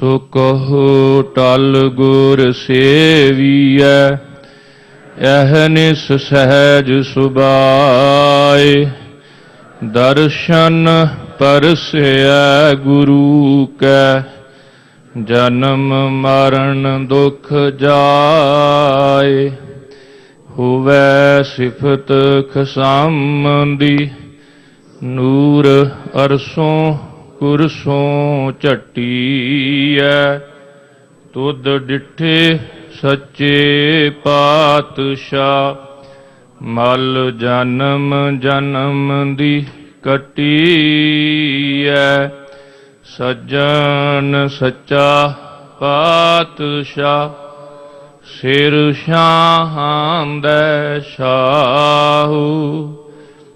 ਸੋ ਕਹੋ ਟਲ ਗੁਰ ਸੇਵੀਐ ਅਹਨਿਸ ਸਹਿਜ ਸੁਭਾਏ। ਦਰਸ਼ਨ ਪਰਸੈ ਗੁਰੂ ਕੈ, ਜਨਮ ਮਰਨ ਦੁਖ ਜਾਏ। ਹੋਵੈ ਸਿਫਤ ਖਸੰਦੀ ਨੂਰ ਅਰਸੋਂ ਕੁਰਸੋਂ ਝਟੀਐ, ਤੁਧ ਡਿਠੇ ਸੱਚੇ ਪਾਤਸ਼ਾਹ। ਮਲ ਜਨਮ ਜਨਮ ਦੀ ਕਟੀਐ, ਸੱਜਣ ਸੱਚਾ ਪਾਤਸ਼ਾਹ। ਸਿਰ ਸ਼ਾਹਾਂ ਦੇ ਸ਼ਾਹੂ।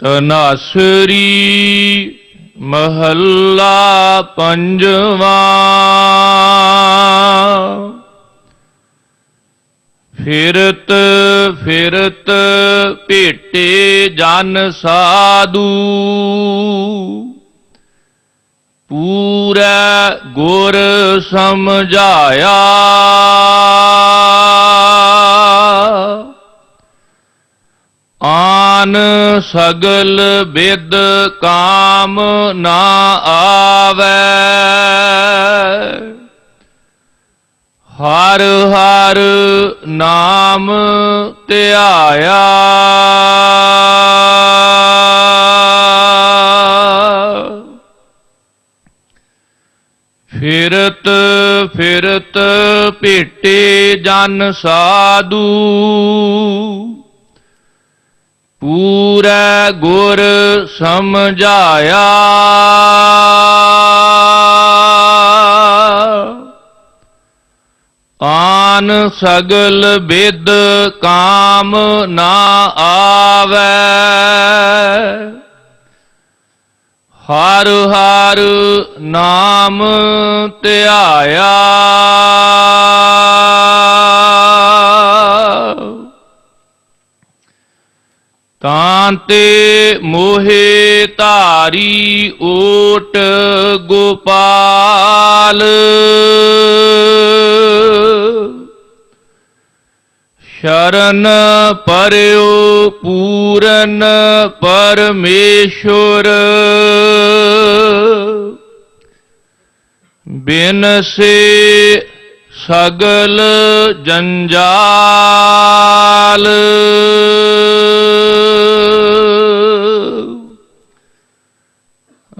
ਤਨਾਸਰੀ ਮਹੱਲਾ ਪੰਜਵਾ। ਫਿਰਤ ਫਿਰਤ ਭੇਟੇ ਜਨ ਸਾਧੂ। ਪੂਰਾ ਗੁਰ ਸਮਝਾਇਆ। ਆਨ ਸਗਲ ਬਿਦ ਕਾਮ ਨਾ ਆਵੇ। ਹਰ ਹਰ ਨਾਮ ਧਿਆਇਆ। ਫਿਰਤ ਫਿਰਤ ਭੇਟੇ ਜਨ ਸਾਧੂ। ਪੂਰਾ ਗੁਰ ਸਮਝਾਇਆ। ਆਨ ਸਗਲ ਬਿਦ ਕਾਮ ਨਾ ਆਵੇ। ਹਰ ਹਰ ਨਾਮ ਧਿਆਇਆ। ਤਾਂਤੇ ਮੋਹੇ ਧਾਰੀ ਓਟ ਗੋਪਾਲ। ਸ਼ਰਨ ਪਰਿਓ ਪੂਰਨ ਪਰਮੇਸ਼ੁਰ। ਬਿਨ ਸੇ ਸਗਲ ਜੰਜਾਲ।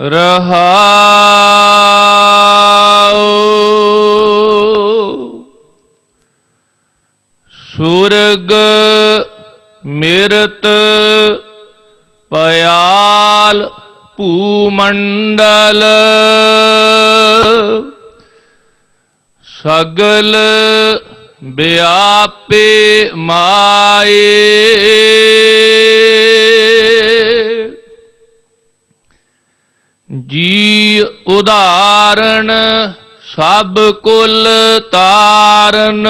ਰਹਾਉ। ਸੁਰਗ ਮਿਰਤ ਪਿਆਲ ਭੂਮੰਡਲ। ਸਗਲ ਵਿਆਪੇ ਮਾਏ। ਜੀ ਉਦਾਹਰਣ ਸਭ ਕੁਲ ਤਾਰਨ।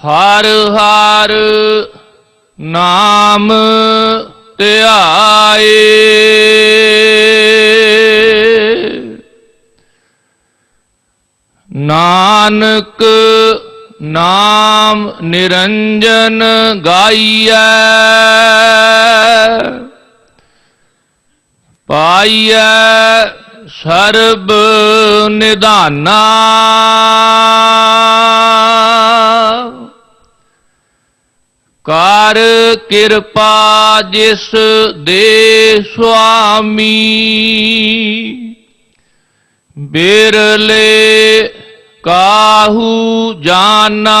ਹਰ ਹਰ ਨਾਮ ਧਿਆਏ ਨਾਨਕ ਨਾਮ ਨਿਰੰਜਨ ਗਾਈਐ। ਪਾਈਐ ਸਰਬ ਨਿਧਾਨਾ। ਕਰ ਕਿਰਪਾ ਜਿਸ ਦੇ ਸੁਆਮੀ। ਬਿਰਲੇ ਕਾਹੂ ਜਾਨਾ।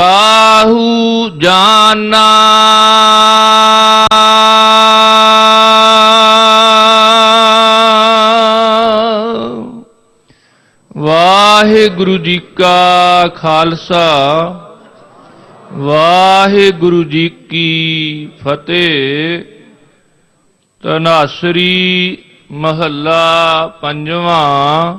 ਕਾਹੂ ਜਾਨਾ? ਵਾਹਿਗੁਰੂ ਜੀ ਕਾ ਖਾਲਸਾ ਵਾਹਿਗੁਰੂ ਜੀ ਕੀ ਫਤਿਹ। ਤਨਾਸਰੀ ਮਹੱਲਾ ਪੰਜਵਾਂ